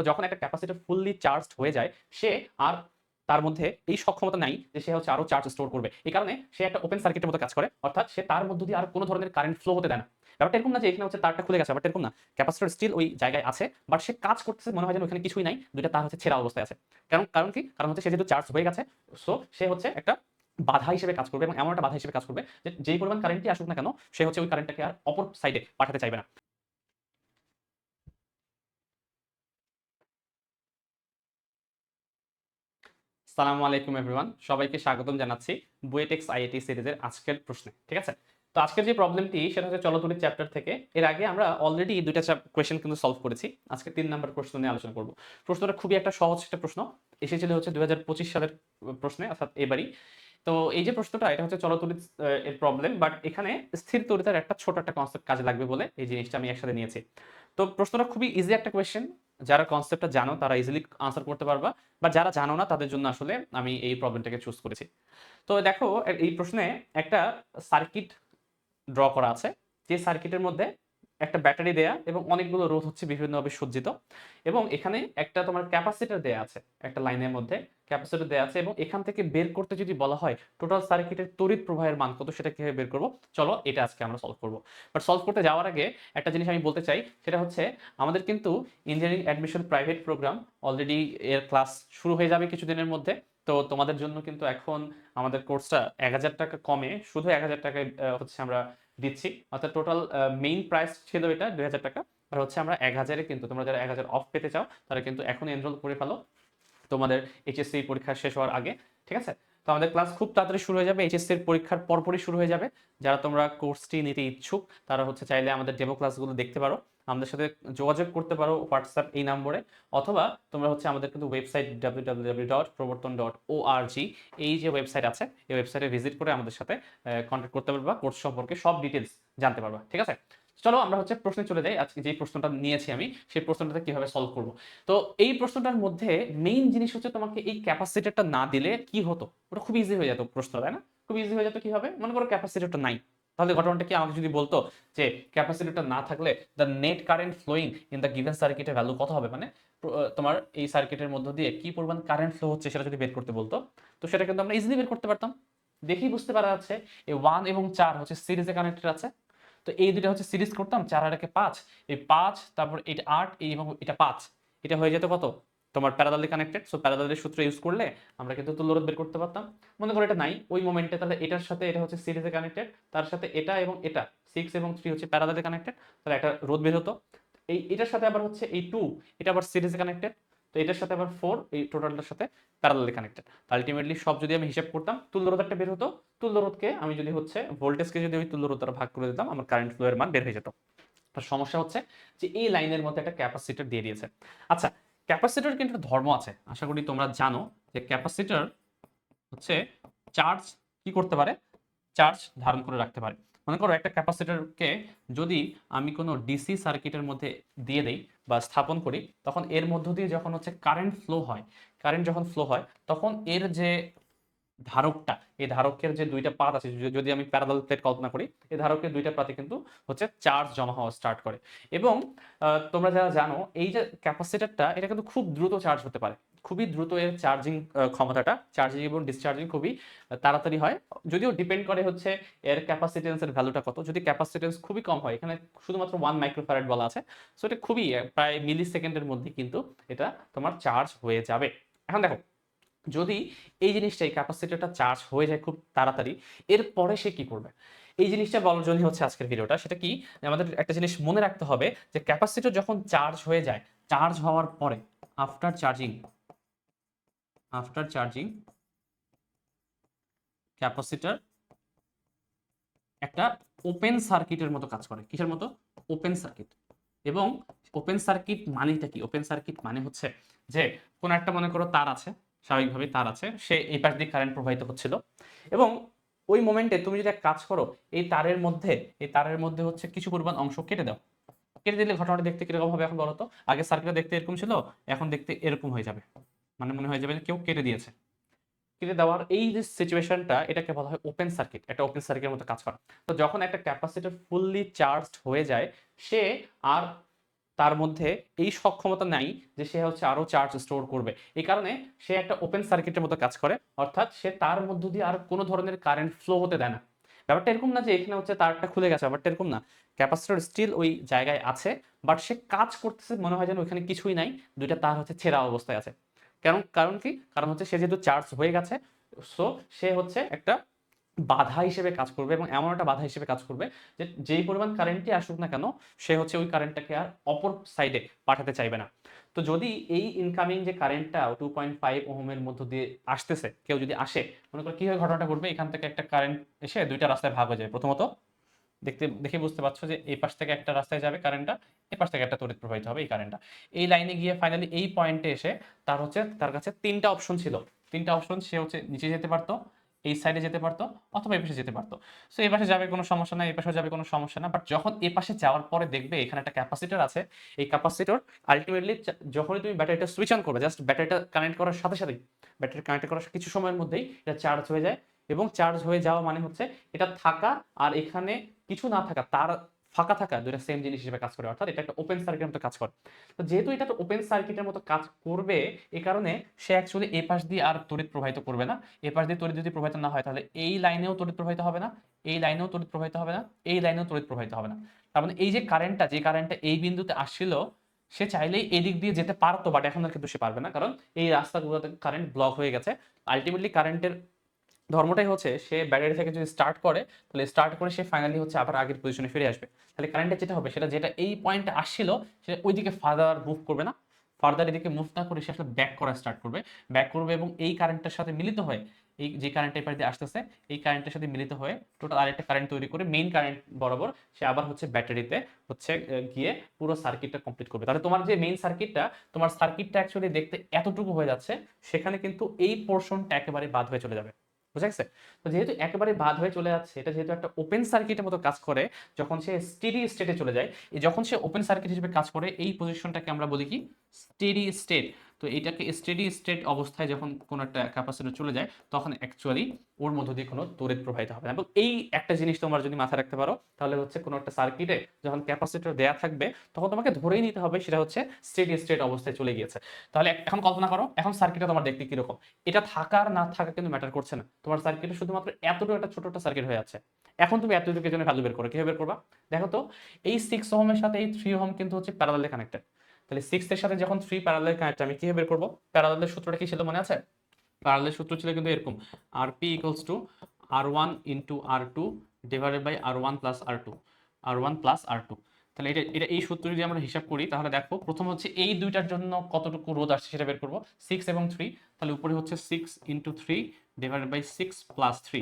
তো যখন একটা ক্যাপাসিটর ফুললি চার্জড হয়ে যায়, সে আর তার মধ্যে এই সক্ষমতা নাই যে সে হচ্ছে আরও চার্জ স্টোর করবে। এই কারণে সে একটা ওপেন সার্কিটের মতো কাজ করে, অর্থাৎ সে তার মধ্য দিয়ে আর কোনো ধরনের কারেন্ট ফ্লো হতে দেয় না। ব্যাপারটা এরকম না যে এখানে হচ্ছে তারটা খুলে গেছে, ব্যাপারটা এরকম না। ক্যাপাসিটর স্টিল ওই জায়গায় আছে বাট সে কাজ করতেছে মনে হয় যেন ওখানে কিছুই নাই, দুইটা তার হচ্ছে ছেঁড়া অবস্থায় আছে। কারণ কারণ কি? কারণ হচ্ছে সে যেহেতু চার্জ হয়ে গেছে সো সে হচ্ছে একটা বাধা হিসেবে কাজ করবে এবং এমন একটা বাধা হিসেবে কাজ করবে যে যেই পরিমাণ কারেন্টই আসুক না কেন, সে হচ্ছে ওই কারেন্টটাকে আর অপর সাইডে পাঠাতে চাইবে না। সালামু আলাইকুম এভরিওয়ান সবাইকে স্বাগতম জানাচ্ছি বুয়েটেক্স আইআইটি সিরিজের আজকের প্রশ্নে, ঠিক আছে? তো আজকের যে প্রবলেমটি সেটা হচ্ছে চলতরিত চ্যাপ্টার থেকে। এর আগে আমরা অলরেডি দুইটা কোয়েশ্চেন কিন্তু সলভ করেছি। আজকে তিন নাম্বার প্রশ্ন নিয়ে আলোচনা করব। প্রশ্নটা খুবই একটা সহজ একটা প্রশ্ন। এসেছিল হচ্ছে দুই হাজার পঁচিশ সালের প্রশ্নে, অর্থাৎ এবারই। তো এই যে প্রশ্নটা, এটা হচ্ছে চলতরিত এর প্রবলেম বাট এখানে স্থির তরিতার একটা ছোট একটা কনসেপ্ট কাজে লাগবে বলে এই জিনিসটা আমি একসাথে নিয়েছি। তো প্রশ্নটা খুবই ইজি একটা কোয়েশ্চেন যারা কনসেপ্টটা জানো, তারা ইজিলি আনসার করতে পারবা। বা যারা জানো না, তাদের জন্য আসলে আমি এই প্রবলেমটাকে চুজ করেছি। তো দেখো, এই প্রশ্নে একটা সার্কিট ড্র করা আছে। যে সার্কিটের মধ্যে একটা ব্যাটারি দেয়া এবং অনেকগুলো রোধ হচ্ছে বিভিন্নভাবে সজ্জিত। এবং এখানে একটা তোমার ক্যাপাসিটার দেয়া আছে, একটা লাইনের মধ্যে ক্যাপাসিটার দেয়া আছে এবং এখান থেকে বের করতে যদি বলা হয় টোটাল সার্কিটের তড়িৎ প্রবাহের মান কত সেটা কীভাবে বের করব? চলো এটা আজকে আমরা সলভ করব। বাট সলভ করতে যাওয়ার আগে একটা জিনিস আমি বলতে চাই, সেটা হচ্ছে আমাদের কিন্তু engineering admission private program already এর ক্লাস শুরু হয়ে যাবে কিছুদিনের মধ্যে। তো তোমাদের জন্য কিন্তু এখন আমাদের কোর্সটা এক হাজার টাকা কমে, শুধু এক হাজার টাকায় হচ্ছে আমরা দিচ্ছি। অর্থাৎ টোটাল মেইন প্রাইস ছিল এটা দুই হাজার টাকা। আর হচ্ছে আমরা এক হাজারে কিন্তু, তোমরা যারা এক হাজার অফ পেতে চাও, তারা কিন্তু এখন এনরোল করে ফেলো তোমাদের এইচএসসি পরীক্ষা শেষ হওয়ার আগে, ঠিক আছে? তো আমাদের ক্লাস খুব তাড়াতাড়ি শুরু হয়ে যাবে এইচএসসি এর পরীক্ষার পরপরই শুরু হয়ে যাবে। যারা তোমরা কোর্সটি নিতে ইচ্ছুক, তারা হচ্ছে চাইলে আমাদের ডেমো ক্লাসগুলো দেখতে পারো। আমাদের সাথে যোগাযোগ করতে পারো হোয়াটসঅ্যাপ এই নম্বরে, অথবা তোমরা হচ্ছে আমাদের কিন্তু website W W dot Probortan dot O R G এই যে ওয়েবসাইট আছে, এই ওয়েবসাইটে ভিজিট করে আমাদের সাথে কন্ট্যাক্ট করতে পারবা কোর্স সম্পর্কে সব ডিটেলস জানতে পারবা, ঠিক আছে? চলো আমরা হচ্ছে প্রশ্নে চলে যাই, আজকে যে প্রশ্নটা নিয়েছি আমি, সেই প্রশ্নটা কীভাবে সলভ করব? তো এই প্রশ্নটার মধ্যে মেইন জিনিস হচ্ছে তোমাকে এই ক্যাপাসিটারটা না দিলে কি হতো? ওটা খুব ইজি হয়ে যেত প্রশ্ন, তাই না? খুব ইজি হয়ে যেত কি হবে মনে করো ক্যাপাসিটারটা নাই। তাহলে ঘটনাটা কি আমাকে যদি বলতো যে ক্যাপাসিটরটা না থাকলে the net current flowing in the given সার্কিটের ভ্যালু কত হবে? মানে তোমার এই সার্কিটের মধ্য দিয়ে কি পরিমাণ কারেন্ট ফ্লো হচ্ছে সেটা যদি বের করতে বলতো, তো সেটা কিন্তু আমরা ইজিলি বের করতে পারতাম। দেখেই বুঝতে পারা যাচ্ছে, এই ওয়ান এবং চার হচ্ছে সিরিজে কানেক্টেড আছে। তো এই দুটা হচ্ছে সিরিজ করতাম, চার আর একে পাঁচ, এই পাঁচ, তারপর এটা আট, এই এবং এটা পাঁচ, এটা হয়ে যেত কত? তোমার প্যারালালি কানেক্টেড সো প্যারালালের সূত্র ইউজ করলে আমরা কিন্তু তুল্যরোধ বের করতে পারতাম। মনে করো এটা নাই, ওই মোমেন্টে তাহলে এটার সাথে এটা হচ্ছে সিরিজে কানেক্টেড তার সাথে এটা এবং এটা সিক্স এবং থ্রি হচ্ছে প্যারালালে কানেক্টেড তাহলে একটা রোধ বের হতো। এই এটার সাথে আবার হচ্ছে এই টু এটা আবার সিরিজে কানেক্টেড তো এটার সাথে আবার ফোর এই টোটালটার সাথে প্যারালালি কানেক্টেড আলটিমেটলি সব যদি আমি হিসাব করতাম তুল্যরোধ একটা বের হতো তুল্যরোধকে আমি যদি হচ্ছে ভোল্টেজকে যদি ওই তুল্যরোধ দ্বারা ভাগ করে দিতাম, আমার কারেন্ট ফ্লো এর মান বের হয়ে যেত। সমস্যা হচ্ছে যে এই লাইনের মধ্যে একটা ক্যাপাসিটার দিয়ে দিয়েছে। আচ্ছা ক্যাপাসিটর কিন্তু ধর্ম আছে। আশা করি তোমরা জানো যে ক্যাপাসিটার হচ্ছে চার্জ কি করতে পারে? চার্জ ধারণ করে রাখতে পারে। মনে করো একটা ক্যাপাসিটারকে যদি আমি কোনো ডিসি সার্কিটের মধ্যে দিয়ে দেই বা স্থাপন করি, তখন এর মধ্য দিয়ে যখন হচ্ছে কারেন্ট ফ্লো হয় কারেন্ট যখন ফ্লো হয়, তখন এর যে ধারকটা, এই ধারকের যে দুইটা পাত আছে যদি আমি প্যারালাল প্লেট কল্পনা করি, এই ধারকের দুইটা পাতে কিন্তু হচ্ছে চার্জ জমা হওয়া স্টার্ট করে। এবং তোমরা যারা জানো, এই যে ক্যাপাসিটারটা এটা কিন্তু খুব দ্রুত চার্জ হতে পারে। খুবই দ্রুত এর চার্জিং ক্ষমতাটা চার্জিং এবং ডিসচার্জিং খুবই তাড়াতাড়ি হয়। যদিও ডিপেন্ড করে হচ্ছে এর ক্যাপাসিটেন্সের ভ্যালুটা কত, যদি ক্যাপাসিটেন্স খুবই কম হয়, এখানে শুধুমাত্র ওয়ান মাইক্রোফ্যারাড বলা আছে সো এটা খুবই প্রায় মিলি সেকেন্ডের মধ্যে কিন্তু এটা তোমার চার্জ হয়ে যাবে। এখন দেখো যদি এই জিনিসটা, এই ক্যাপাসিটরটা চার্জ হয়ে যায় খুব তাড়াতাড়ি এরপরে সে কি করবে? এই জিনিসটা বলার জন্য হচ্ছে আজকের ভিডিওটা। সেটা কি? আমাদের একটা জিনিস মনে রাখতে হবে যে ক্যাপাসিটর যখন চার্জ হয়ে যায় চার্জ হওয়ার পরে after charging after charging capacitor একটা ওপেন সার্কিটের মতো কাজ করে। কিসের মতো? ওপেন সার্কিট এবং ওপেন সার্কিট মানেটা কি? ওপেন সার্কিট মানে হচ্ছে যে কোন একটা মনে করো তার আছে স্বাভাবিকভাবে তার আছে। সে এই পাশ দিয়ে কারেন্ট প্রবাহিত হচ্ছিল। এবং ওই মোমেন্টে তুমি যদি এক কাজ করো, এই তারের মধ্যে, এই তারের মধ্যে হচ্ছে কিছু পরিমাণ অংশ কেটে দাও। কেটে দিলে ঘটনাটা দেখতে কীরকম হবে এখন বলো আগে সার্কিটটা দেখতে এরকম ছিল, এখন দেখতে এরকম হয়ে যাবে। মানে মনে হয়ে যাবে যে কেউ কেটে দিয়েছে। কেটে দেওয়ার এই যে সিচুয়েশনটা এটাকে বলা হয় ওপেন সার্কিট একটা ওপেন সার্কিটের মতো কাজ করা। তো যখন একটা ক্যাপাসিটর ফুললি চার্জড হয়ে যায়, সে আর তার মধ্যে এই সক্ষমতা নাই যে সে হচ্ছে আরও চার্জ স্টোর করবে। এই কারণে সে একটা ওপেন সার্কিটের মতো কাজ করে, অর্থাৎ সে তার মধ্য দিয়ে আর কোনো ধরনের কারেন্ট ফ্লো হতে দেয় না। ব্যাপারটা এরকম না যে এখানে হচ্ছে তারটা খুলে গেছে, ব্যাপারটা এরকম না। ক্যাপাসিটর স্টিল ওই জায়গায় আছে বাট সে কাজ করতেছে মনে হয় যেন ওইখানে কিছুই নাই, দুইটা তার হচ্ছে ছেঁড়া অবস্থায় আছে। কারণ কারণ কি? কারণ হচ্ছে সে যেহেতু চার্জ হয়ে গেছে সো সে হচ্ছে একটা বাধা হিসেবে কাজ করবে এবং এমন একটা বাধা হিসেবে কাজ করবে যে যেই পরিমাণ কারেন্টই আসুক না কেন, সে হচ্ছে ওই কারেন্টটাকে আর অপর সাইডে পাঠাতে চাইবে না। তো যদি এই ইনকামিং যে কারেন্টটা টু পয়েন্ট ফাইভ ওহমের মধ্য দিয়ে আসতেছে, কেউ যদি আসে, মনে করো কীভাবে ঘটনাটা ঘটবে, এখান থেকে একটা কারেন্ট এসে দুইটা রাস্তায় ভাগ হয়ে যায়। প্রথমত দেখতে, দেখে বুঝতে পারছ যে এই পাশ থেকে একটা রাস্তায় যাবে কারেন্টটা এই পাশ থেকে একটা তড়িৎ প্রবাহিত হবে এই কারেন্টটা এই লাইনে গিয়ে ফাইনালি এই পয়েন্টে এসে তার হচ্ছে, তার কাছে তিনটা অপশন ছিল। তিনটা অপশন সে হচ্ছে নিচে যেতে পারতো এই সাইডে যেতে পারতো অথবা এই পাশে যেতে পারতো। সো এই পাশে যাবে কোনো সমস্যা না এই পাশে যাবে কোনো সমস্যা না। বাট যখন এ পাশে যাওয়ার পরে দেখবে এখানে একটা ক্যাপাসিটার আছে। এই ক্যাপাসিটর আলটিমেটলি যখনই তুমি ব্যাটারিটা সুইচ অন করবে জাস্ট ব্যাটারিটা কানেক্ট করার সাথে সাথেই ব্যাটারি কানেক্ট করার কিছু সময়ের মধ্যেই এটা চার্জ হয়ে যায়। এবং চার্জ হয়ে যাওয়া মানে হচ্ছে এটা থাকা আর এখানে কিছু না থাকা, তার ফাঁকা থাকা দুইটা সেম জিনিস হিসেবে কাজ করে, অর্থাৎ এটা একটা ওপেন সার্কিটের মতো কাজ করে। তো যেহেতু এটা তো ওপেন সার্কিটের মতো কাজ করবে এই কারণে সে অ্যাকচুয়ালি এ পাশ দিয়ে আর তড়িৎ প্রবাহিত করবে না। এ পাশ দিয়ে তড়িৎ যদি প্রবাহিত না হয়, তাহলে এই লাইনেও তড়িৎ প্রবাহিত হবে না, এই লাইনেও তড়িৎ প্রবাহিত হবে না, এই লাইনেও তড়িৎ প্রবাহিত হবে না। তার মানে এই যে কারেন্টটা যে কারেন্টটা এই বিন্দুতে আসছিল, সে চাইলেই এদিক দিয়ে যেতে পারতো বাট এখন আর কিন্তু সে পারবে না। কারণ এই রাস্তাগুলোতে কারেন্ট ব্লক হয়ে গেছে। আলটিমেটলি কারেন্টের ধর্মটাই হচ্ছে সে ব্যাটারি থেকে যদি স্টার্ট করে, তাহলে স্টার্ট করে সে ফাইনালি হচ্ছে আবার আগের পজিশনে ফিরে আসবে। তাহলে কারেন্টে যেটা হবে, সেটা যেটা এই পয়েন্টে আসছিল সেটা ওইদিকে ফার্দার মুভ করবে না। ফার্দার এদিকে মুভ না করে সে আসলে ব্যাক করা স্টার্ট করবে। ব্যাক করবে এবং এই কারেন্টের সাথে মিলিত হয়ে, এই যে কারেন্ট এপার দিয়ে আসতেছে, এই কারেন্টের সাথে মিলিত হয়ে টোটাল আরেকটা কারেন্ট তৈরি করে মেইন কারেন্ট বরাবর সে আবার হচ্ছে ব্যাটারিতে হচ্ছে গিয়ে পুরো সার্কিটটা কমপ্লিট করবে। তাহলে তোমার যে মেইন সার্কিটটা তোমার সার্কিটটা অ্যাকচুয়ালি দেখতে এতটুকু হয়ে যাচ্ছে, সেখানে কিন্তু এই পোর্শনটা একেবারে বাদ হয়ে চলে যাবে। বুঝা গেছে? তো যেহেতু একেবারে বাদ হয়ে চলে যাচ্ছে, এটা যেহেতু একটা ওপেন সার্কিটের মতো কাজ করে, যখন সে স্টেডি স্টেটে চলে যায় যখন সে ওপেন সার্কিট হিসেবে কাজ করে, এই পজিশনটাকে আমরা বলি কি? স্টেডি স্টেট তো এটাকে স্টেডি স্টেট অবস্থায় যখন কোনো একটা ক্যাপাসিটর চলে যায়, তখন অ্যাকচুয়ালি ওর মধ্য দিয়ে কোনো তড়িৎ প্রবাহিত হবে না। এবং এই একটা জিনিস তোমরা যদি মাথায় রাখতে পারো, তাহলে হচ্ছে কোনো একটা সার্কিটে যখন ক্যাপাসিটর দেয়া থাকবে, তখন তোমাকে ধরেই নিতে হবে সেটা হচ্ছে স্টেডি স্টেট অবস্থায় চলে গিয়েছে। তাহলে এখন কল্পনা করো, এখন সার্কিটটা তোমার দেখতে কীরকম? এটা থাকার না থাকা কিন্তু ম্যাটার করছে না। তোমার সার্কিটে শুধুমাত্র এতটুকু একটা ছোট একটা সার্কিট হয়ে আছে। এখন তুমি এতটুকুর জন্য ভ্যালু বের করো। কীভাবে বের করবা? দেখো তো, এই সিক্স ওহমের সাথে এই থ্রি হোম কিন্তু হচ্ছে প্যারালালে কানেক্টেড তাহলে সিক্স এর সাথে যখন থ্রি প্যারালাল কানেক্ট আমি কীভাবে বের করব? প্যারালালের সূত্রটা কি ছিল মনে আছে? প্যারালালের সূত্র ছিল কিন্তু এরকম। R P equals to R one into R two divided by R one plus R two R one plus R two তাহলে এটা এটা এই সূত্র যদি আমরা হিসাব করি, তাহলে দেখো, প্রথম হচ্ছে এই দুইটার জন্য কতটুকু রোধ আসছে সেটা বের করব। সিক্স এবং থ্রি তাহলে উপরে হচ্ছে six into three divided by six plus three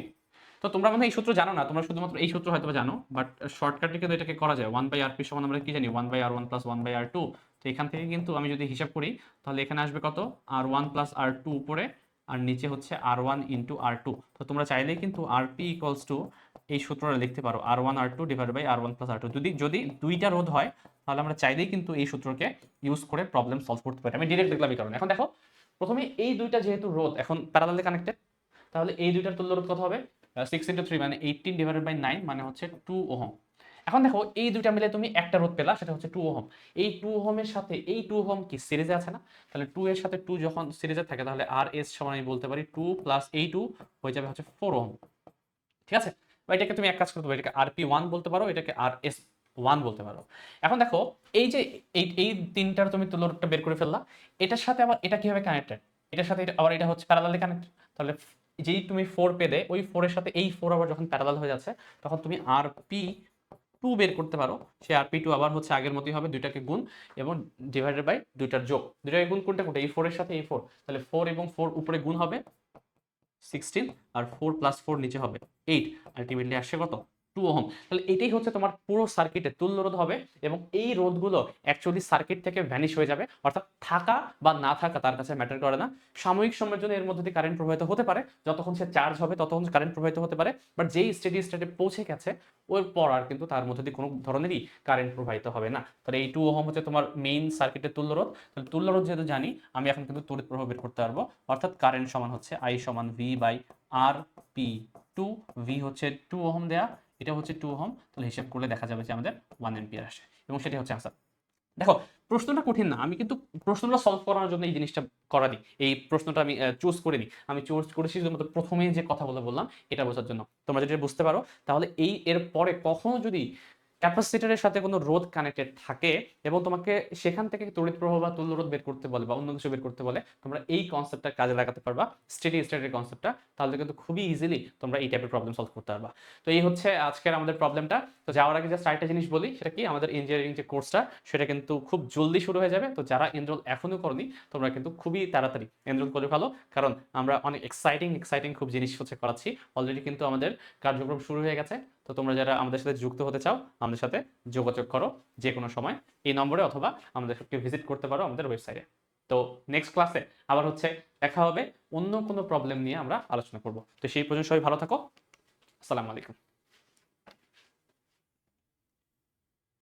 তো তোমরা মনে এই সূত্র জানো না, তোমরা শুধুমাত্র এই সূত্র হয়তো জানো বাট শর্টকাটে কিন্তু এটাকে করা যায়। ওয়ান বাই আর পি সমান আমরা কি জানি? One by R one plus one by R two তো এখান থেকে কিন্তু আমি যদি হিসাব করি, তাহলে এখানে আসবে কত? R one plus R two উপরে, আর নিচে হচ্ছে R one into R two তো তোমরা চাইলেই কিন্তু আর পি ইকুয়ালস টু এই সূত্রটা লিখতে পারো R one R two divide by R one plus R two যদি যদি দুইটা রোধ হয়, তাহলে আমরা চাইলেই কিন্তু এই সূত্রকে ইউজ করে প্রবলেম সলভ করতে পারি। আমি ডিরেক্ট দেখলাম এই কারণে। এখন দেখো, প্রথমে এই দুইটা যেহেতু রোধ, এখন প্যারালালে কানেক্টেড তাহলে এই দুইটার তুল্য রোধ কত হবে? সিক্স ইন্টু থ্রি মানে এইটিন ডিভাইডেড বাই নাইন মানে হচ্ছে টু ওহম। এখন দেখো, এই দুইটা মিলে তুমি একটা রোধ পেলা, সেটা হচ্ছে টু ওহম। এই টু ওহমের সাথে, এই টু ওহম কি সিরিজে আছে না? তাহলে টু এর সাথে টু যখন সিরিজে থাকে, তাহলে আর এস সমান আমি বলতে পারি টু প্লাস এই টু হয়ে যাবে হচ্ছে ফোর ওহম। ঠিক আছে? এটাকে তুমি এক কাজ করতে পারো, এটাকে আর পি ওয়ান বলতে পারো, এটাকে আর এস ওয়ান বলতে পারো। এখন দেখো, এই যে এই এই তিনটার তুমি তুলনাটা বের করে ফেললা, এটার সাথে আবার এটা কীভাবে কানেক্টেড এটার সাথে আবার এটা হচ্ছে প্যারালালে কানেক্টেড তাহলে যেই তুমি ফোর পেলে, ওই ফোরের সাথে এই ফোর আবার যখন প্যারালাল হয়ে যাচ্ছে, তখন তুমি আর পি টু বের করতে পারো। সে আর পি টু আবার হচ্ছে আগের মতোই হবে, দুইটাকে গুণ এবং ডিভাইডেড বাই দুইটার যোগ। দুইটাকে গুণ কোনটা কোনটা এই ফোরের সাথে এই ফোর তাহলে ফোর এবং ফোর উপরে গুণ হবে সিক্সটিন আর ফোর প্লাস ফোর নিচে হবে এইট আলটিমেটলি আসছে কত? Two ohm. তাহলে এটাই হচ্ছে তোমার পুরো সার্কিটে তুল্য রোধ হবে এবং এই রোধগুলো অ্যাকচুয়ালি সার্কিট থেকে ভ্যানিশ হয়ে যাবে। অর্থাৎ থাকা বা না থাকা তার কাছে ম্যাটার করে না। সাময়িক সময়ের জন্য এর মধ্যে দিয়ে কারেন্ট প্রবাহিত হতে পারে। যতক্ষণ সে চার্জ হবে, ততক্ষণ কারেন্ট প্রবাহিত হতে পারে। বাট যেই স্টেডি স্টেটে পৌঁছে গেছে, ওর পর আর কিন্তু তার মধ্যে দিয়ে কোনো ধরনেরই কারেন্ট প্রবাহিত হবে না। তাহলে এই টু ওহম হচ্ছে তোমার মেইন সার্কিটের তুল্য রোধ। তাহলে তুল্য রোধ যেহেতু জানি, আমি এখন কিন্তু তড়িৎ প্রবাহ বের করতে পারব। অর্থাৎ কারেন্ট সমান হচ্ছে আই সমান V by R P two V হচ্ছে টু ওহম দেয়া। এটা হচ্ছে টু ওহম তাহলে হিসাব করলে দেখা যাবে যে আমাদের ওয়ান এম্পিয়ার আসে এবং সেটি হচ্ছে আনসার দেখো, প্রশ্নটা কঠিন না, আমি কিন্তু প্রশ্নটা সলভ করার জন্য এই জিনিসটা করা দিই। এই প্রশ্নটা আমি চুজ করে নিই। আমি চুজ করেছি শুধুমাত্র প্রথমে যে কথা বলে বললাম, এটা বোঝার জন্য। তোমরা যদি বুঝতে পারো, তাহলে এই এর পরে কখনো যদি ক্যাপাসিটারের সাথে কোনো রোধ কানেক্টেড থাকে এবং তোমাকে সেখান থেকে তড়িৎ প্রবাহ বা তুল্য রোধ বের করতে বলে বা অন্য কিছু বের করতে বলে, তোমরা এই কনসেপ্টটা কাজে লাগাতে পারবা স্টেডি স্টেটের কনসেপ্টটা তাহলে কিন্তু খুবই ইজিলি তোমরা এই টাইপের প্রবলেম সলভ করতে পারবা। তো এই হচ্ছে আজকের আমাদের প্রবলেমটা তো যাওয়ার আগে জাস্ট আরেকটা জিনিস বলি, সেটা কি? আমাদের ইঞ্জিনিয়ারিং যে কোর্সটা সেটা কিন্তু খুব জলদি শুরু হয়ে যাবে। তো যারা এনরোল এখনও করনি, তোমরা কিন্তু খুবই তাড়াতাড়ি এনরোল করে ভালো কারণ আমরা অনেক এক্সাইটিং এক্সাইটিং খুব জিনিস হচ্ছে করাচ্ছি। অলরেডি কিন্তু আমাদের কার্যক্রম শুরু হয়ে গেছে। তো তোমরা যারা আমাদের সাথে যুক্ত হতে চাও, আমাদের সাথে যোগাযোগ করো যে কোনো সময়। এই নম্বরে অথবা আমাদের আমাদেরকে ভিজিট করতে পারো আমাদের ওয়েবসাইটে তো নেক্সট ক্লাসে আবার হচ্ছে দেখা হবে অন্য কোনো প্রবলেম নিয়ে আমরা আলোচনা করব। তো সেই পর্যন্ত সবাই ভালো থাকো। আসসালামু আলাইকুম।